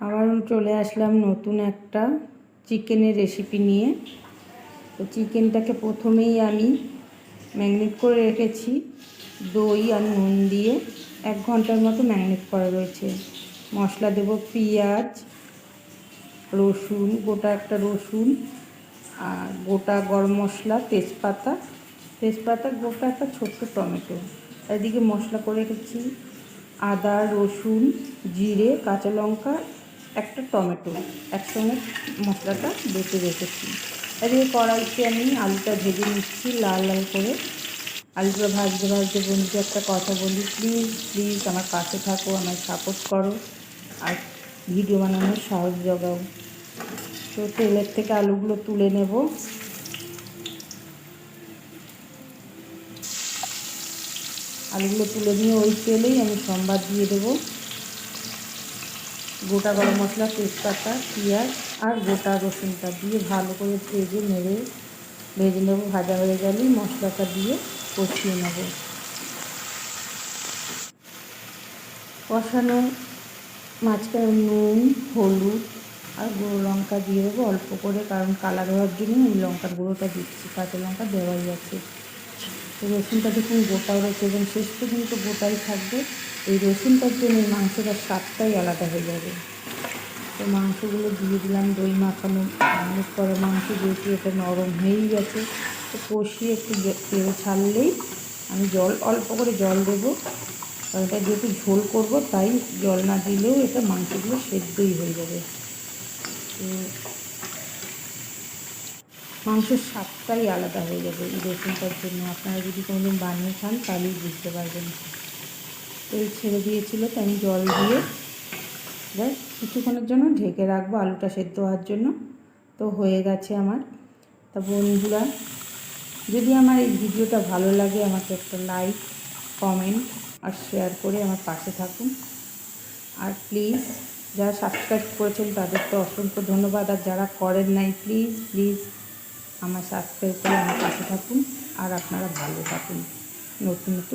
আবার চলে আসলাম নতুন একটা চিকেনের রেসিপি নিয়ে। তো চিকেনটাকে প্রথমেই আমি ম্যাগনেট করে রেখেছি, দই আর নুন দিয়ে। এক ঘণ্টার মতো ম্যাগনেট করা রয়েছে। মশলা দেব পেঁয়াজ, রসুন, গোটা একটা রসুন আর গোটা গরম মশলা, তেজপাতা। তেজপাতা, গোটা একটা ছোট্ট টমেটো। এদিকে মশলা করে রেখেছি আদা, রসুন, জিরে, কাঁচা লঙ্কা একটা টমেটো, একসঙ্গে মশলাটা বেটে রেখেছি। এদিকে কড়াইতে আমি আলুটা ভেজে নিচ্ছি, লাল লাল করে। আলুটা ভাজতে ভাজতে বন্ধুকে একটা কথা বলি, প্লিজ প্লিজ আমার কাছে থাকো আমার সাপোর্ট করো। আর ভিডিও বানানোর সাহস জোগাও। তো তেলের থেকে আলুগুলো তুলে নেব। আলুগুলো তুলে নিয়ে ওই তেলেই আমি সম্বাদ দিয়ে দেবো। গোটা গরম মশলা, তেজপাতা, পেঁয়াজ আর গোটা রসুনটা দিয়ে ভালো করে ভেজে নেড়ে, ভেজে নেব, ভাজা হয়ে গেলে মশলাটা দিয়ে কষিয়ে নেব। কষানো মাঝখানে নুন, হলুদ আর গুঁড়ো লঙ্কা দিয়ে দেবো অল্প করে, কারণ কালার হওয়ার জন্য আমি লঙ্কার গুঁড়োটা দিচ্ছি, কাঁচা লঙ্কা দেওয়াই আছে। রসুনটা দেখুন গোটাও রয়েছে এবং শেষ পর্যন্ত গোটাই থাকবে, এই রসুনটার জন্য এই মাংসটার স্বাদটাই আলাদা হয়ে যাবে। তো মাংসগুলো দিয়ে দিলাম, দই মাখানো অনেক পরে মাংস যেহেতু এটা নরম হয়েই গেছে, তো কষিয়ে একটু তেল ছাড়লেই আমি জল, অল্প করে জল দেবো। কারণ এটা যেহেতু ঝোল করব, তাই জল না দিলেও এটা মাংসগুলো সেদ্ধই হয়ে যাবে। তো মাংসের স্বাদটাই আলাদা হয়ে যাবে এই রসুনটার জন্য। আপনারা যদি কোনোদিন বানিয়ে খান, তাহলেই বুঝতে পারবেন। তেল ছেড়ে দিয়েছিল তো আমি জল দিয়ে এবার কিছুক্ষণের জন্য ঢেকে রাখব আলুটা সেদ্ধ হওয়ার জন্য। তো হয়ে গেছে আমার। তা বন্ধুরা, যদি আমার এই ভিডিওটা ভালো লাগে, আমাকে একটা লাইক, কমেন্ট আর শেয়ার করে আমার পাশে থাকুন। আর প্লিজ, যারা সাবস্ক্রাইব করেছেন তাদের তো অসংখ্য ধন্যবাদ। আর যারা করেন নাই, প্লিজ প্লিজ আমার সাবস্ক্রাইব করে আমার পাশে থাকুন আর আপনারা ভালো থাকুন। নতুন নতুন